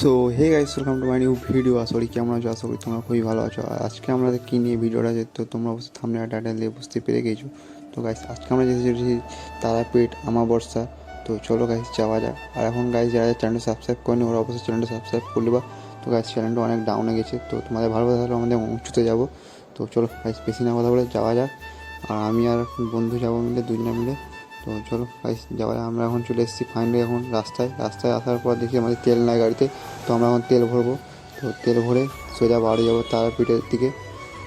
So hey guys welcome to my new video করি কেমন আছো? আশা করি তোমরা খুবই ভালো আছো। আজকে আমরা কী নিয়ে ভিডিওটা আছে তো তোমরা অবশ্যই থামনে টাইটেল দিয়ে বুঝতে পেরে গেছো। তো গাইস আজকে আমরা যেতে চলেছি তারাপীঠ আমাবর্ষা তো চলো গাইস যাওয়া যাক। আর এখন গাইস যারা চ্যানেলটা সাবস্ক্রাইব করেনি, ওরা অবশ্যই চ্যানেলটা সাবস্ক্রাইব করলে বা তো গাইস চ্যানেলটা অনেক ডাউনে গেছে। তো তোমাদের ভালো কথা হলে আমাদের উঁচুতে যাব। তো চলো গাইস বেশি না কথা বলে যাওয়া যাক। আর আমি আর বন্ধু যাব মিলে, দুজনে মিলে। তো চলো গাইস যাওয়া। আমরা এখন চলে এসেছি ফাইনালি এখন রাস্তায়। রাস্তায় আসার পর দেখি আমাদের তেল নাই গাড়িতে। তো আমরা এখন তেল ভরবো। তো তেল ভরে সোজা বাড়ি যাব তারাপীঠের দিকে।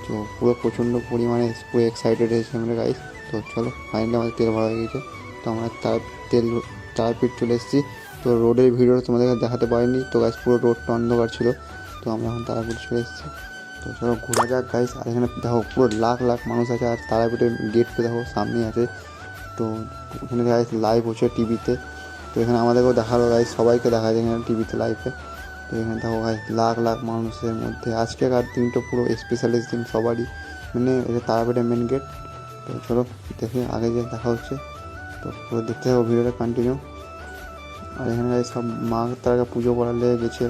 তো পুরো প্রচণ্ড পরিমাণে পুরো এক্সাইটেড হয়েছি আমরা গাইস তো চলো ফাইনালি আমাদের তেল ভরা হয়ে গেছে। তো আমরা তার, তেল, তারাপীঠ চলে এসেছি। তো রোডের ভিডিও তোমাদেরকে দেখাতে পারিনি। তো গাইস পুরো রোডটা অন্ধকার ছিল। তো আমরা এখন তারাপীঠ চলে এসেছি। তো চলো ঘোরা যাক গাইস আর এখানে দেখো, পুরো লাখ লাখ মানুষ আছে। আর তারাপীঠের গেটটা দেখো, সামনেই আছে। তো ওখানে গাইস লাইভ হচ্ছে টিভিতে তো। এখানে আমাদেরকেও দেখাল গাইস সবাইকে দেখা যায় এখানে টিভিতে লাইভে এখানে গাইস লাখ লাখ মানুষের মধ্যে। আজকেকার দিনটা পুরো স্পেশালিস্ট দিন সবারই। মানে এটা তারাপীঠের মেন গেট তো চলো দেখে, আগে যে দেখা হচ্ছে। তো পুরো দেখতে থাকো ভিডিওটা কন্টিনিউ আর এখানে সব মা তারাকে পুজো করার লেগে গেছে।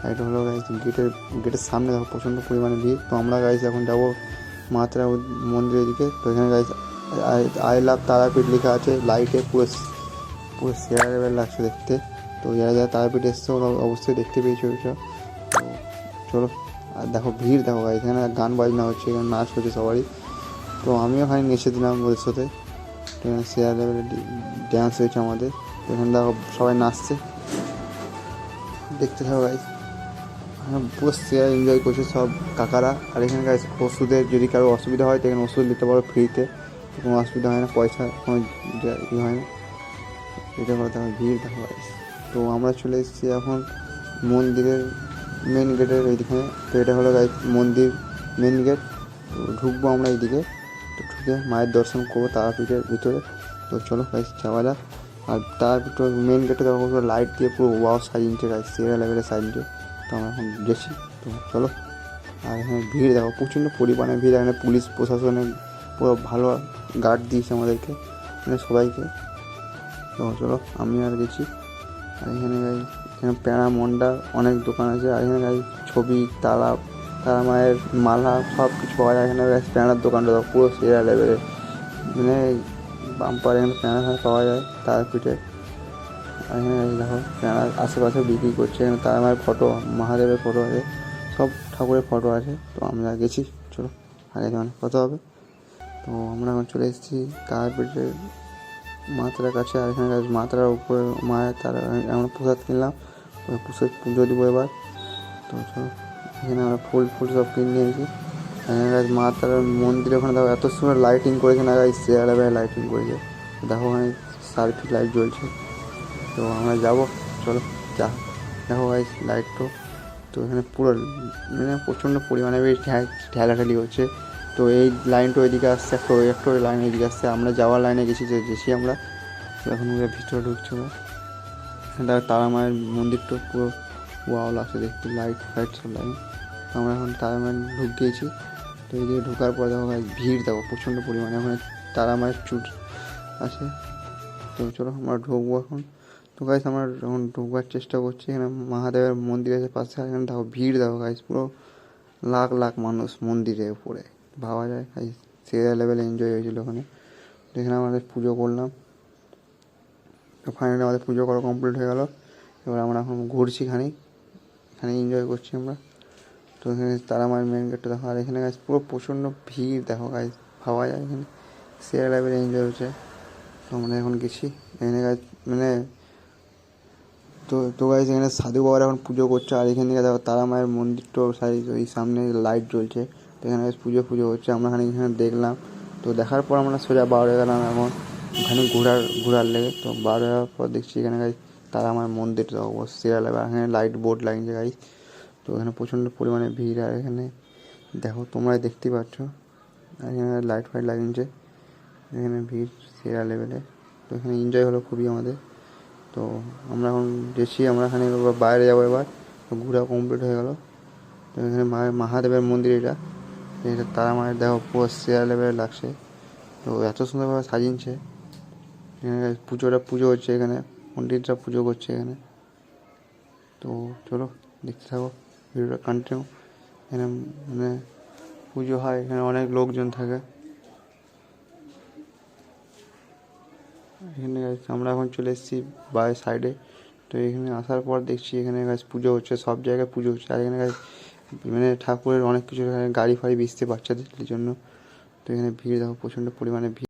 আর এটা হলো গাইস গেটের গেটের সামনে দেখো, প্রচণ্ড পরিমাণে ভিড়। তো আমরা গাইস এখন যাব মা তারা মন্দিরের দিকে। তো এখানে গাইস আই লাভ তারাপীঠ লেখা আছে। লাইটে পুরো পুরো লেভেল লাগছে দেখতে। তো যারা যারা তারাপীঠ এসছে ওরা অবশ্যই দেখতে পেয়েছে ওইটা তো চলো, আর দেখো ভিড়, দেখো এখানে গান বাজনা হচ্ছে, এখানে নাচ হচ্ছে সবারই। তো আমিও ওখানে নেচে দিলাম ওদের সাথে। সেরা লেভেলের ড্যান্স হয়েছে আমাদের। এখানে দেখো সবাই নাচছে। দেখতে থাকো গাইস হ্যাঁ পুরো সেরা এনজয় করছে সব কাকারা। আর এখানে গাইস ওষুধের যদি কারও অসুবিধা হয়, তো এখানে ওষুধ নিতে পারো ফ্রিতে কোনো অসুবিধা হয় না, পয়সা কোনো যা- ই হয় না। এটা করে, দেখো ভিড়, দেখো তো আমরা চলে এসেছি এখন মন্দিরের মেন গেটের এইদিকে তো এটা হলো মন্দির মেন গেট তো ঢুকবো আমরা এইদিকে। তো ঢুকে মায়ের দর্শন করব তারাপীঠের ভিতরে। তো চলো গাইস যাওয়া যাক। আর তার ভিতরে মেন গেটে দেখো পুরো লাইট দিয়ে পুরো ওয়াও সাজিয়েছে গাইস সেরা লেভেলের সাজিয়েছে তো আমরা এখন গেছি। তো চলো। আর এখানে ভিড় দেখো, প্রচণ্ড পরিমাণে ভিড়। এখানে পুলিশ প্রশাসনের পুরো ভালো গার্ড দিয়েছে আমাদেরকে মানে সবাইকে। তো চলো আমি আর গেছি। আর এখানে গাই এখানে প্যাঁড়া মন্ডা অনেক দোকান আছে। আর এখানে গাই ছবি, তালা তারা মায়ের মালা সব কিছু পাওয়া যায়। এখানে guys প্যাঁড়ার দোকানটা পুরো সেরা লেভেলে মানে বাম্পার এখানে প্যাঁড়া পাওয়া যায় তার পিঠে। আর এখানে দেখো প্যাঁড়ার আশেপাশে বিক্রি করছে। এখানে তারা মায়ের ফটো মহাদেবের ফটো আছে। সব ঠাকুরের ফটো আছে। তো আমরা গেছি, চলো, আগে যেমন কত হবে। তো আমরা এখন চলে এসেছি তারাপীঠের মাতার কাছে আর এখানে মাতার উপরে মায়ের তারা আমরা প্রসাদ কিনলাম। প্রসাদ পুজো দিব এবার। তো এখানে আমরা ফুল ফুল সব কিনে নিয়েছি। মা তারার মন্দির ওখানে দেখো, এত সুন্দর লাইটিং করেছে না গাছ চেয়ারে বেড়ে লাইটিং করেছে। দেখো ওখানে সার্কিট লাইট জ্বলছে। তো আমরা যাব, চলো, যা। দেখো ভাই লাইট তো। তো এখানে পুরো মানে প্রচণ্ড পরিমাণে বেশ ঠেলাঠেলি হচ্ছে। তো এই লাইনটা ওইদিকে আসছে, একটা ওই একটা ওই লাইন এদিকে আসছে। আমরা যাওয়ার লাইনে গেছি, যে গেছি আমরা। এখন ভিতরে ঢুকছে এখানে তারা মায়ের মন্দিরটা পুরো ওয়াও লাগছে দেখতে লাইট ফাইট সব লাইন আমরা এখন তারা মায়ের ঢুক গিয়েছি। তো এইদিকে ঢোকার পর দেখো ভিড় দেখো, প্রচণ্ড পরিমাণে। ওখানে তারা মায়ের চুট আছে। তো চলো আমরা ঢুকবো এখন। তো গাইস আমরা এখন ঢুকবার চেষ্টা করছি। এখানে মহাদেবের মন্দির আছে পাশে। এখানে দেখো ভিড় দেখো গাইস পুরো লাখ লাখ মানুষ মন্দিরের উপরে। ভাবা যায়। সেরা লেভেলে এনজয় হয়েছিল ওখানে। তো এখানে আমাদের পুজো করলাম। ফাইনালি আমাদের পুজো করা কমপ্লিট হয়ে গেল। এবার আমরা এখন ঘুরছি খানিক। এখানে এনজয় করছি আমরা। তো এখানে তারা মায়ের মেন গেটটা দেখো। আর এখানে গাছ পুরো প্রচণ্ড ভিড় দেখো গাছ ভাবা যায় এখানে। সেরা লেভেলে এনজয় হচ্ছে। তো আমরা এখন গেছি। এখানে গাছ মানে তো তো গাইজ এখানে সাধু বাবার এখন পুজো করছে। আর এখান থেকে দেখো তারা মায়ের মন্দিরটাও সাইজ ওই সামনে লাইট জ্বলছে। তো এখানে guys পুজো পুজো হচ্ছে, আমরা এখানে এখানে দেখলাম। তো দেখার পর আমরা সোজা বারো গেলাম এখন ওখানে ঘোরার ঘোরার লেগে। তো বারো যাওয়ার পর দেখছি এখানে গাইজ তারা আমার মন্দিরটা অবশ্য সেরা লাগবে এখানে লাইট বোর্ড লাগিয়েছে গাইজ তো এখানে প্রচণ্ড পরিমাণে ভিড়, আর এখানে দেখো তোমরাই দেখতেই পাচ্ছ। এখানে লাইট ফাইট লাগিয়েছে। এখানে ভিড় সেরা লেভেলে তো এখানে এনজয় হলো খুবই আমাদের। তো আমরা এখন গেছি, আমরা এখানে বাইরে যাব এবার। তো ঘোরা কমপ্লিট হয়ে গেলো। তো এখানে মহাদেবের মন্দির এটা। এটা তারা মায়ের দেখো পুরো সেরা লেভেলে লাগছে। তো এত সুন্দরভাবে সাজিয়েছে। এখানে পুজোটা পুজো হচ্ছে এখানে পণ্ডিতরা পুজো করছে এখানে। তো চলো, দেখতে থাকো, ভিডিওটা কন্টিনিউ এখানে মানে পুজো হয়, এখানে অনেক লোকজন থাকে। এখানে guys, আমরা এখন চলে এসেছি বাই সাইডে তো এখানে আসার পর দেখছি এখানে গাছ পুজো হচ্ছে, সব জায়গায় পুজো হচ্ছে। আর এখানে guys মানে ঠাকুরের অনেক কিছু গাড়ি ফাড়ি বিচতে বাচ্চাদের জন্য। তো এখানে ভিড় দেখো, প্রচণ্ড পরিমাণে ভিড়।